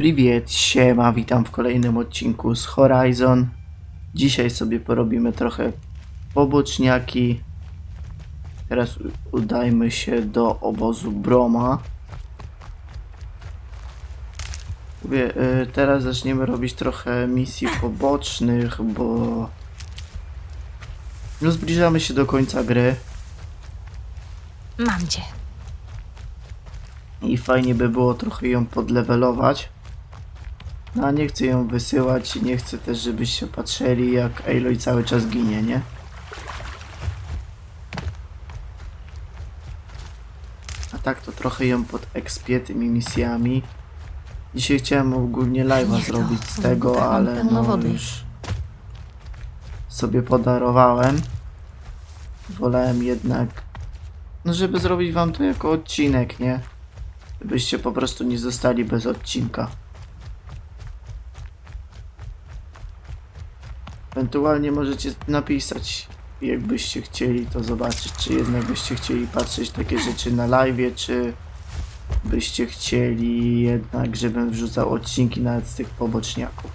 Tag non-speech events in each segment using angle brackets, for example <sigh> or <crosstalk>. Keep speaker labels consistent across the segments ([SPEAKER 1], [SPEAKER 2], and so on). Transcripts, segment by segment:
[SPEAKER 1] Priwiet, siema, witam w kolejnym odcinku z Horizon. Dzisiaj sobie porobimy trochę poboczniaki. Teraz udajmy się do obozu Broma. Y, teraz zaczniemy robić trochę misji pobocznych, bo no zbliżamy się do końca gry
[SPEAKER 2] Mam cię.
[SPEAKER 1] i fajnie by było trochę ją podlewelować. No a nie chcę ją wysyłać i nie chcę też, żebyście patrzyli jak Aloy cały czas ginie, nie? A tak to trochę ją podekspię tymi misjami. Dzisiaj chciałem ogólnie live'a zrobić z tego,
[SPEAKER 2] mam
[SPEAKER 1] ale no już sobie podarowałem. Wolałem jednak, no żeby zrobić wam to jako odcinek, nie? Żebyście po prostu nie zostali bez odcinka. Ewentualnie możecie napisać, jakbyście chcieli to zobaczyć, czy jednak byście chcieli patrzeć takie rzeczy na live, czy byście chcieli jednak, żebym wrzucał odcinki nawet z tych poboczniaków.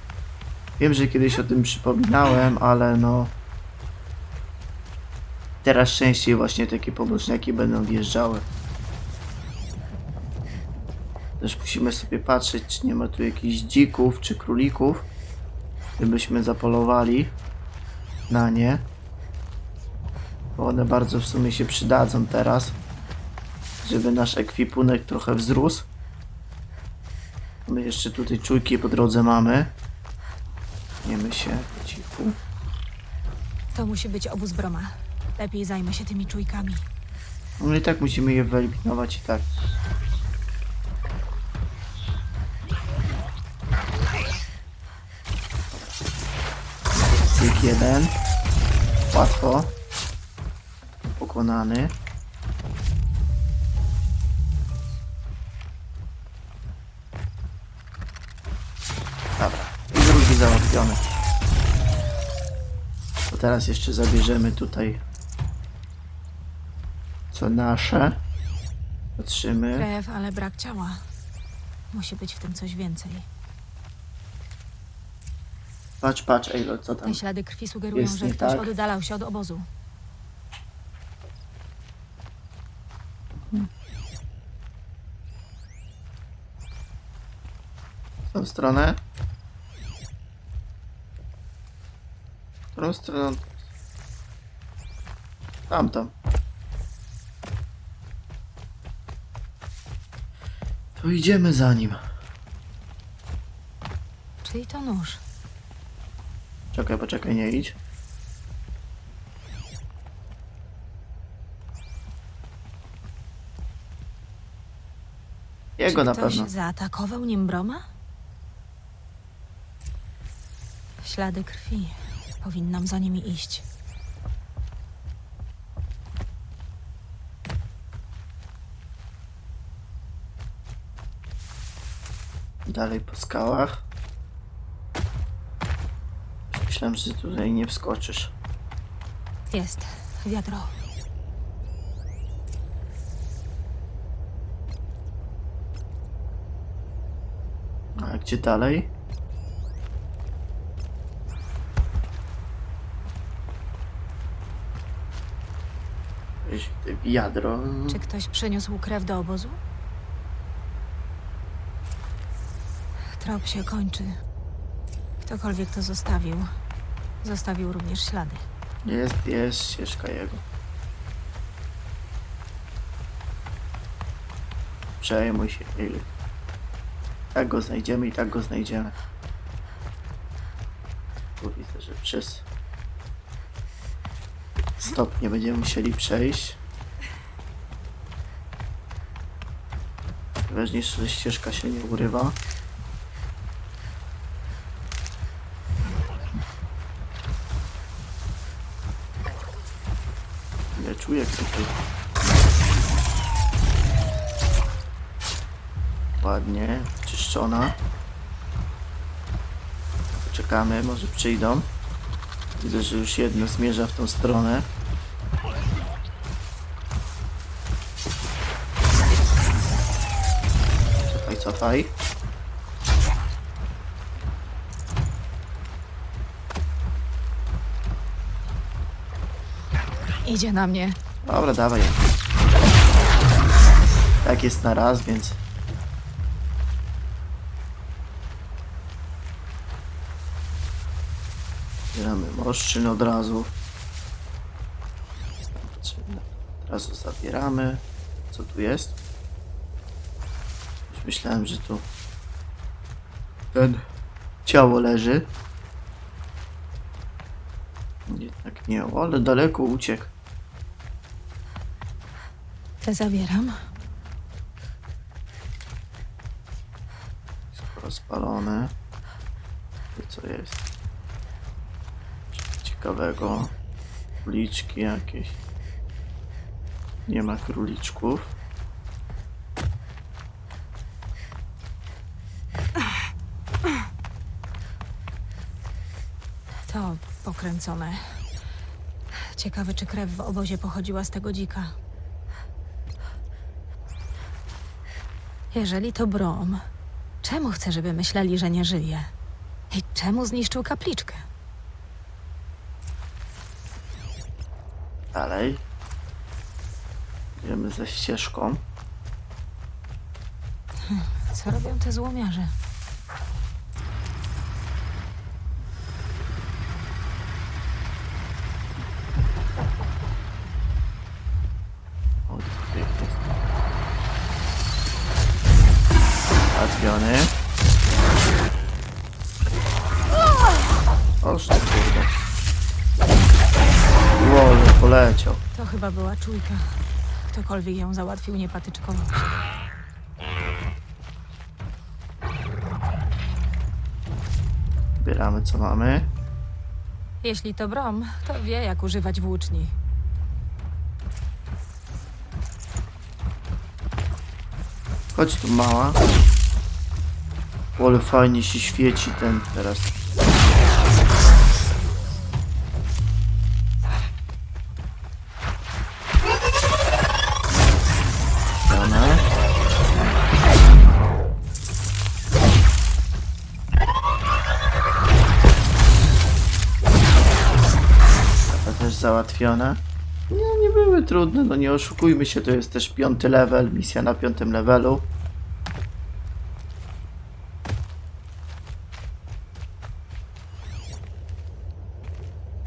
[SPEAKER 1] Wiem, że kiedyś o tym przypominałem, ale no teraz częściej właśnie takie poboczniaki będą wjeżdżały. Też musimy sobie patrzeć, czy nie ma tu jakichś dzików czy królików, gdybyśmy zapolowali na nie. Bo one bardzo w sumie się przydadzą teraz, żeby nasz ekwipunek trochę wzrósł. My jeszcze tutaj czujki po drodze mamy. Niemy się po cichu.
[SPEAKER 2] To musi być obóz Broma. Lepiej zajmę się tymi czujkami.
[SPEAKER 1] No i tak musimy je wyeliminować i tak. Jeden. Łatwo. Pokonany. Dobra. I drugi załatwiony. To teraz jeszcze zabierzemy tutaj co nasze. Patrzymy.
[SPEAKER 2] Krew, ale brak ciała. Musi być w tym coś więcej.
[SPEAKER 1] Patrz, patrz, Ejlo, co tam?
[SPEAKER 2] Te ślady krwi sugerują,
[SPEAKER 1] Jest
[SPEAKER 2] że
[SPEAKER 1] nie
[SPEAKER 2] ktoś
[SPEAKER 1] tak?
[SPEAKER 2] oddalał się od obozu.
[SPEAKER 1] W tą stronę? W którą stronę? Tamtą. To idziemy za nim.
[SPEAKER 2] Czyj to nóż?
[SPEAKER 1] Czekaj, poczekaj, nie idź. Jego
[SPEAKER 2] Czy
[SPEAKER 1] na
[SPEAKER 2] ktoś
[SPEAKER 1] pewno.
[SPEAKER 2] zaatakował nim Broma? Ślady krwi. Powinnam za nimi iść.
[SPEAKER 1] Dalej po skałach. Myślałem, że tutaj nie wskoczysz.
[SPEAKER 2] Jest. Wiadro.
[SPEAKER 1] A gdzie dalej? Wiadro.
[SPEAKER 2] Czy ktoś przyniósł krew do obozu? Trop się kończy. Ktokolwiek to zostawił, zostawił również ślady.
[SPEAKER 1] Jest, jest ścieżka jego. Przejmuj się, Ejlu. Tak go znajdziemy i tak go znajdziemy. Tu widzę, że przez stopnie będziemy musieli przejść. Ważniejsze, że ścieżka się nie urywa. Ja czuję jak tutaj. Ładnie, czyszczona. Czekamy, może przyjdą. Widzę, że już jedno zmierza w tą stronę. Cofaj, cofaj.
[SPEAKER 2] Idzie na mnie.
[SPEAKER 1] Dobra, dawaj. Tak jest na raz, więc... Zbieramy morszczyn od razu. Od razu zabieramy. Co tu jest? Już myślałem, że tu ten ciało leży. Jednak nie, o, ale daleko uciekł.
[SPEAKER 2] Te zabieram.
[SPEAKER 1] Skoro spalone. I co jest? Coś Ciekawego. Króliczki jakieś. Nie ma króliczków.
[SPEAKER 2] To pokręcone. Ciekawe, czy krew w obozie pochodziła z tego dzika. Jeżeli to Brom, czemu chce, żeby myśleli, że nie żyje? I czemu zniszczył kapliczkę?
[SPEAKER 1] Dalej. Idziemy ze ścieżką.
[SPEAKER 2] Co robią te złomiarze? To chyba była czujka. Ktokolwiek ją załatwił, nie patyczkowo.
[SPEAKER 1] Zbieramy co mamy.
[SPEAKER 2] Jeśli to Brom, to wie, jak używać włóczni.
[SPEAKER 1] Chodź tu mała. Ale fajnie się świeci ten teraz. Załatwiona. Nie, nie były trudne, no nie oszukujmy się, to jest też piąty level, misja na piątym levelu.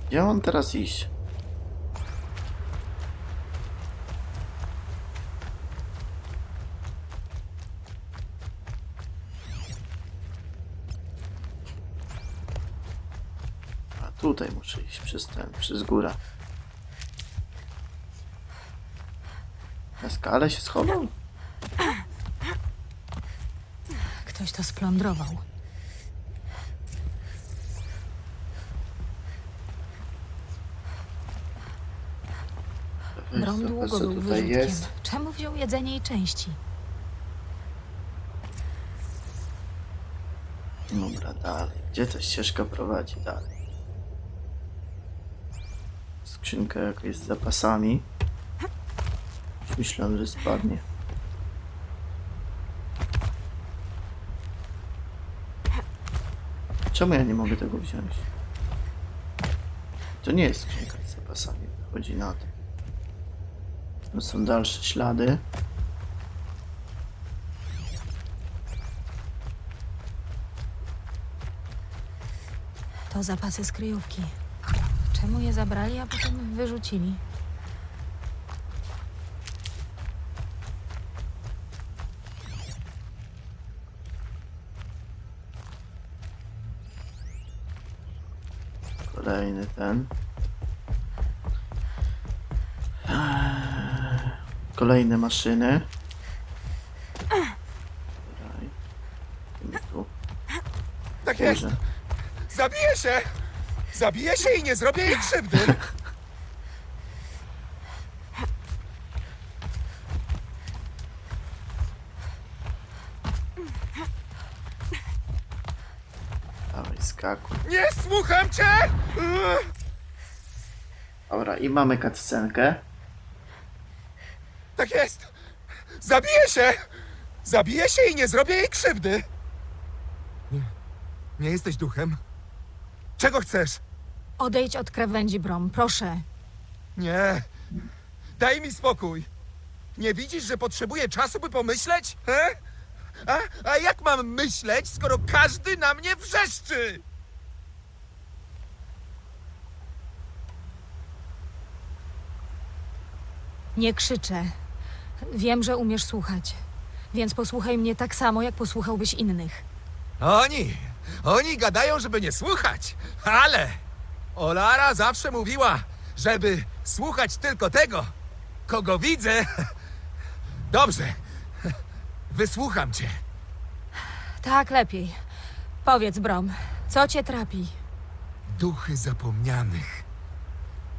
[SPEAKER 1] Gdzie mam teraz iść? A tutaj muszę iść przez ten, przez górę. Na skalę się schował?
[SPEAKER 2] Ktoś to splądrował.
[SPEAKER 1] Weź zobacz,
[SPEAKER 2] długo
[SPEAKER 1] co
[SPEAKER 2] był
[SPEAKER 1] tutaj
[SPEAKER 2] wyrzutkiem.
[SPEAKER 1] jest.
[SPEAKER 2] Czemu wziął jedzenie i części?
[SPEAKER 1] Dobra, dalej. Gdzie ta ścieżka prowadzi dalej? Skrzynka jakaś z zapasami. Myślałem, że spadnie. Czemu ja nie mogę tego wziąć? To nie jest skrzynka z zapasami, wychodzi na to. To są dalsze ślady.
[SPEAKER 2] To zapasy z kryjówki. Czemu je zabrali, a potem wyrzucili?
[SPEAKER 1] Kolejny ten. Eee, Kolejne maszyny.
[SPEAKER 3] Tak jest!
[SPEAKER 1] Boże.
[SPEAKER 3] Zabiję się! Zabiję się i nie zrobię jej krzywdy!
[SPEAKER 1] Dawaj, skakuj.
[SPEAKER 3] Nie słucham cię!
[SPEAKER 1] Dobra, i mamy cutscenkę.
[SPEAKER 3] Tak jest! Zabiję się! Zabiję się i nie zrobię jej krzywdy! Nie, nie jesteś duchem. Czego chcesz?
[SPEAKER 2] Odejdź od krawędzi, Brom, proszę.
[SPEAKER 3] Nie. Daj mi spokój. Nie widzisz, że potrzebuję czasu, by pomyśleć? He? A, a jak mam myśleć, skoro każdy na mnie wrzeszczy?
[SPEAKER 2] Nie krzyczę. Wiem, że umiesz słuchać. Więc posłuchaj mnie tak samo, jak posłuchałbyś innych.
[SPEAKER 3] Oni, oni gadają, żeby nie słuchać, ale Olara zawsze mówiła, żeby słuchać tylko tego, kogo widzę. <laughs> Dobrze, wysłucham cię.
[SPEAKER 2] Tak, lepiej. Powiedz, Brom, co cię trapi?
[SPEAKER 3] Duchy zapomnianych,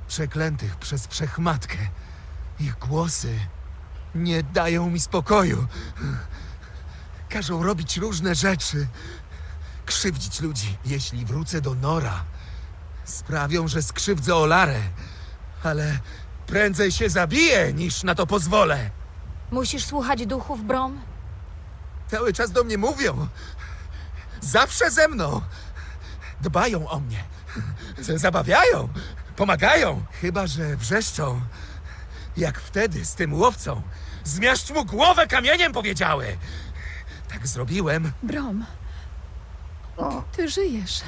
[SPEAKER 3] przeklętych przez wszechmatkę. Ich głosy nie dają mi spokoju. Każą robić różne rzeczy, krzywdzić ludzi. Jeśli wrócę do Nora, sprawią, że skrzywdzę Olarę, ale prędzej się zabiję, niż na to pozwolę.
[SPEAKER 2] Musisz słuchać duchów, Brom?
[SPEAKER 3] Cały czas do mnie mówią. Zawsze ze mną. Dbają o mnie. Zabawiają. Pomagają. Chyba, że wrzeszczą. Jak wtedy z tym łowcą. Zmiażdż mu głowę kamieniem powiedziały. Tak zrobiłem.
[SPEAKER 4] Brom,
[SPEAKER 1] O,
[SPEAKER 4] ty żyjesz.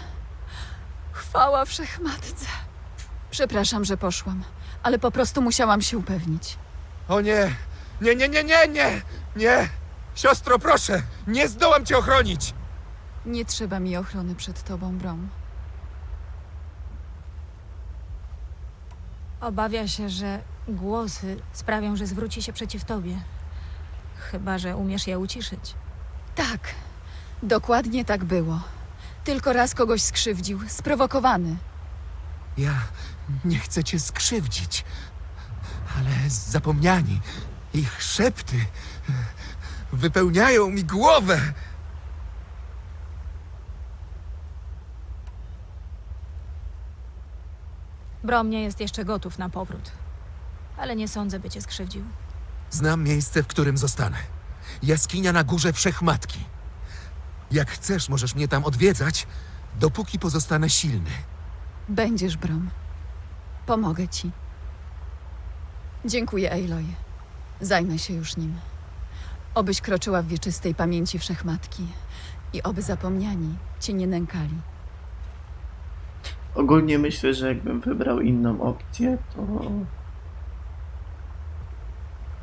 [SPEAKER 4] Chwała wszechmatce. Przepraszam, że poszłam, ale po prostu musiałam się upewnić.
[SPEAKER 3] O nie. Nie, nie, nie, nie, nie. Nie. Siostro, proszę. Nie zdołam cię ochronić.
[SPEAKER 4] Nie trzeba mi ochrony przed tobą, Brom.
[SPEAKER 2] Obawia się, że głosy sprawią, że zwróci się przeciw tobie. Chyba, że umiesz je uciszyć.
[SPEAKER 4] Tak, dokładnie tak było. Tylko raz kogoś skrzywdził, sprowokowany.
[SPEAKER 3] Ja nie chcę cię skrzywdzić, ale zapomniani, ich szepty wypełniają mi głowę.
[SPEAKER 2] Brom nie jest jeszcze gotów na powrót. Ale nie sądzę, by cię skrzywdził.
[SPEAKER 3] Znam miejsce, w którym zostanę. Jaskinia na górze Wszechmatki. Jak chcesz, możesz mnie tam odwiedzać, dopóki pozostanę silny.
[SPEAKER 4] Będziesz, Brom. Pomogę ci. Dziękuję, Aloy. Zajmę się już nim. Obyś kroczyła w wieczystej pamięci wszechmatki i oby zapomniani cię nie nękali.
[SPEAKER 1] ogólnie myślę, że jakbym wybrał inną opcję, to...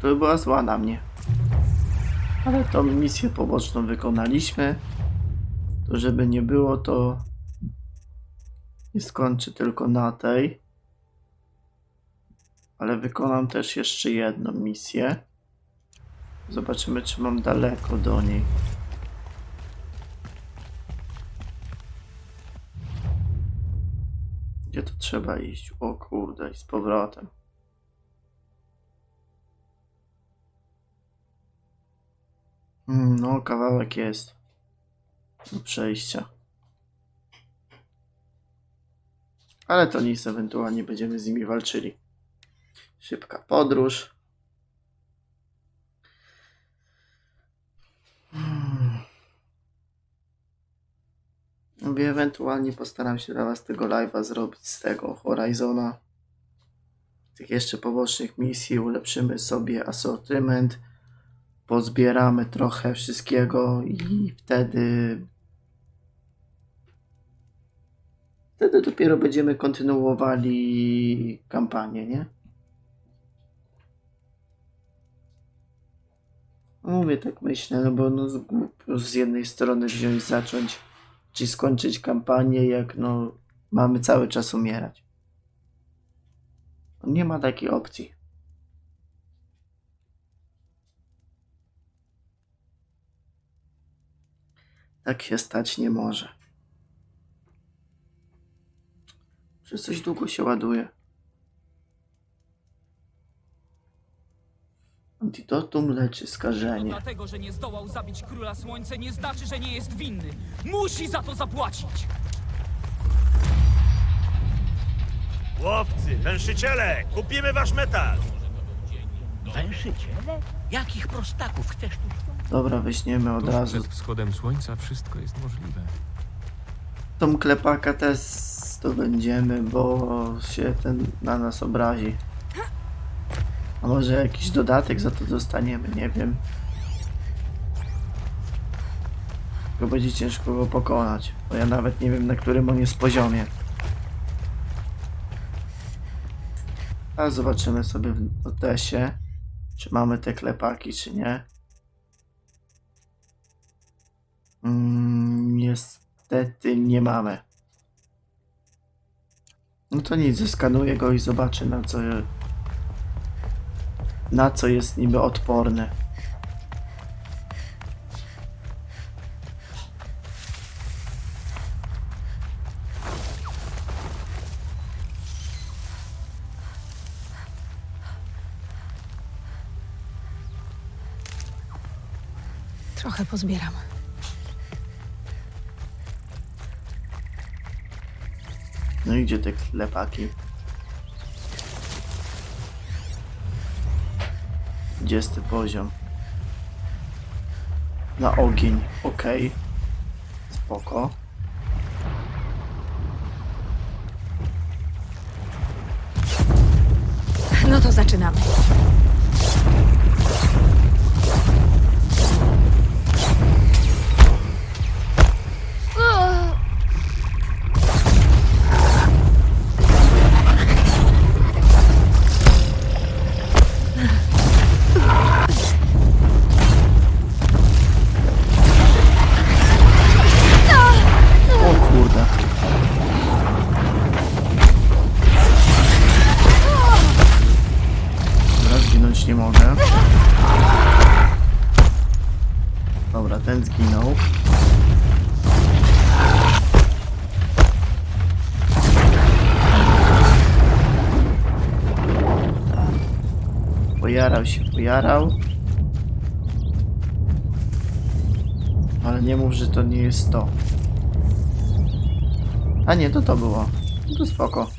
[SPEAKER 1] To by była zła na mnie. Ale tą misję poboczną wykonaliśmy. To żeby nie było, to nie skończę tylko na tej. Ale wykonam też jeszcze jedną misję. Zobaczymy, czy mam daleko do niej. Gdzie to trzeba iść? O kurde, i z powrotem. No, kawałek jest do przejścia. Ale to nic, ewentualnie będziemy z nimi walczyli. Szybka podróż. Mówię, ewentualnie postaram się dla Was tego live'a zrobić z tego Horizona. Tych jeszcze pobocznych misji ulepszymy sobie asortyment. Pozbieramy trochę wszystkiego i wtedy. Wtedy dopiero będziemy kontynuowali kampanię, nie? Mówię, tak myślę, no bo no z, z jednej strony wziąć, zacząć czy skończyć kampanię, jak no mamy cały czas umierać. Nie ma takiej opcji. Tak się stać nie może. Że coś długo się ładuje. Antidotum leczy skażenie.
[SPEAKER 5] Dlatego, że nie zdołał zabić króla słońca, nie znaczy, że nie jest winny. Musi za to zapłacić.
[SPEAKER 6] Chłopcy, węszyciele, kupimy wasz metal.
[SPEAKER 7] Węszyciele? Jakich prostaków chcesz tu ściągnąć?
[SPEAKER 1] Dobra, weźmiemy od
[SPEAKER 8] Tuż
[SPEAKER 1] razu.
[SPEAKER 8] przed wschodem słońca wszystko jest możliwe.
[SPEAKER 1] Tą klepaka też zdobędziemy, bo się ten na nas obrazi. A może jakiś dodatek za to dostaniemy, nie wiem. Tylko będzie ciężko go pokonać, bo ja nawet nie wiem na którym on jest poziomie. A zobaczymy sobie w notesie, czy mamy te klepaki, czy nie. Mm, niestety nie mamy. No to nic, zeskanuję go i zobaczę na co, na co jest niby odporny.
[SPEAKER 2] Trochę pozbieram.
[SPEAKER 1] No i gdzie te klepaki? Dwudziesty poziom. Na ogień, okej. Spoko.
[SPEAKER 2] No to zaczynamy.
[SPEAKER 1] Pojarał się, pojarał. Ale nie mów, że to nie jest to. A nie, to to było. No To spoko.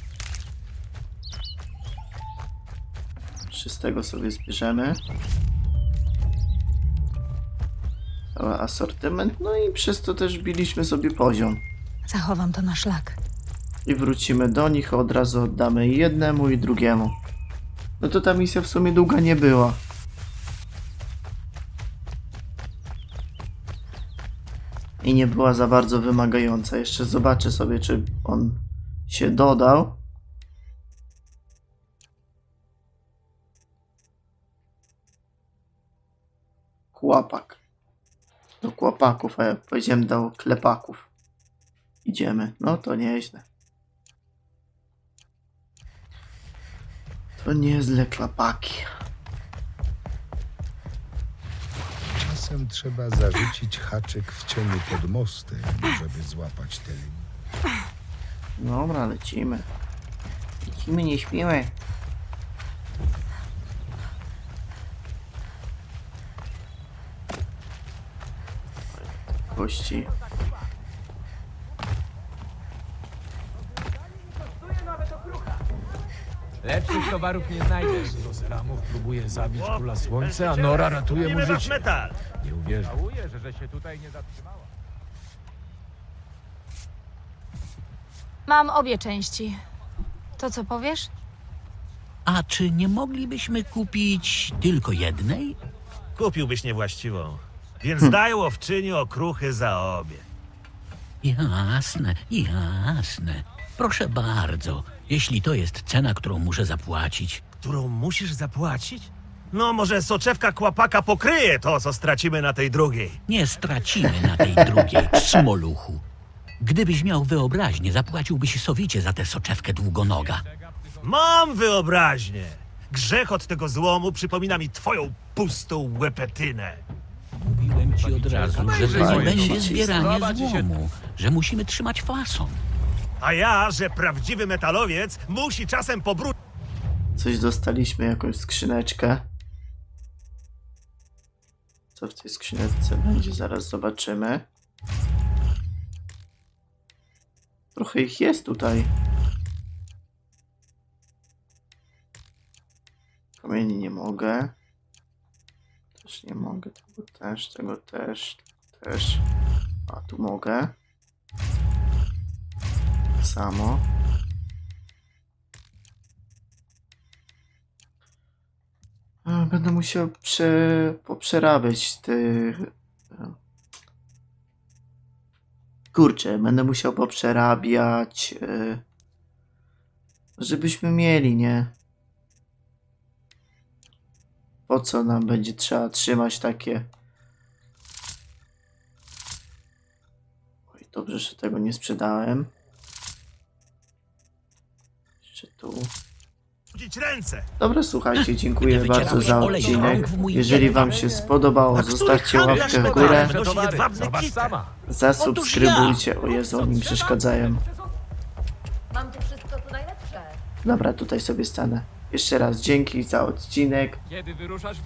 [SPEAKER 1] Czystego sobie zbierzemy. Cały asortyment. No i przez to też biliśmy sobie poziom.
[SPEAKER 2] Zachowam to na szlak.
[SPEAKER 1] I wrócimy do nich, od razu oddamy jednemu i drugiemu. No to ta misja w sumie długa nie była. I nie była za bardzo wymagająca. Jeszcze zobaczę sobie, czy on się dodał. Kłapak. Do kłapaków, a ja powiedziałem do klepaków. Idziemy. No to nieźle. To niezle klapaki.
[SPEAKER 9] Czasem trzeba zarzucić haczyk w cieniu pod mostem, żeby złapać linię.
[SPEAKER 1] Dobra, lecimy. Lecimy, nie śpimy. Kości.
[SPEAKER 8] Lepszych towarów nie znajdziesz. Rozeramów próbuje zabić króla słońca, a Nora ratuje mu
[SPEAKER 6] wasz
[SPEAKER 8] życie.
[SPEAKER 6] metal.
[SPEAKER 8] Nie uwierzę. Żałuję, że się tutaj nie zatrzymała.
[SPEAKER 2] Mam obie części. To co powiesz?
[SPEAKER 7] A czy nie moglibyśmy kupić tylko jednej?
[SPEAKER 6] Kupiłbyś niewłaściwą. Więc daj łowczyni okruchy za obie.
[SPEAKER 7] Jasne, jasne. Proszę bardzo, jeśli to jest cena, którą muszę zapłacić.
[SPEAKER 6] Którą musisz zapłacić? No, może soczewka kłapaka pokryje to, co stracimy na tej drugiej.
[SPEAKER 7] Nie stracimy na tej drugiej, <laughs> smoluchu. Gdybyś miał wyobraźnię, zapłaciłbyś sowicie za tę soczewkę długonoga.
[SPEAKER 6] Mam wyobraźnię. Grzech od tego złomu przypomina mi twoją pustą łepetynę.
[SPEAKER 7] Mówiłem ci od razu, że to nie będzie zbieranie złomu, że musimy trzymać fason.
[SPEAKER 6] A ja, że prawdziwy metalowiec musi czasem pobrudzić.
[SPEAKER 1] Coś dostaliśmy, jakąś skrzyneczkę. Co w tej skrzyneczce będzie, zaraz zobaczymy. Trochę ich jest tutaj. Kamieni nie mogę. Też nie mogę, tego też, tego też, też. A tu mogę. Tak samo. Będę musiał prze... poprzerabiać te... Kurczę, będę musiał poprzerabiać, e, żebyśmy mieli, nie? Po co nam będzie trzeba trzymać takie... Oj, dobrze, że tego nie sprzedałem. Jeszcze tu. Dobra, słuchajcie, dziękuję bardzo za odcinek. Jeżeli wam się spodobało, zostawcie łapkę w górę, zasubskrybujcie. O Jezu, oni mi przeszkadzają.
[SPEAKER 2] Mam tu wszystko co najlepsze.
[SPEAKER 1] Dobra, tutaj sobie stanę. Jeszcze raz dzięki za odcinek.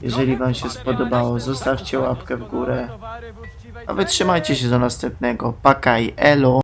[SPEAKER 1] Jeżeli wam się spodobało, zostawcie łapkę w górę. A wy trzymajcie się do następnego. Pakaj, elo!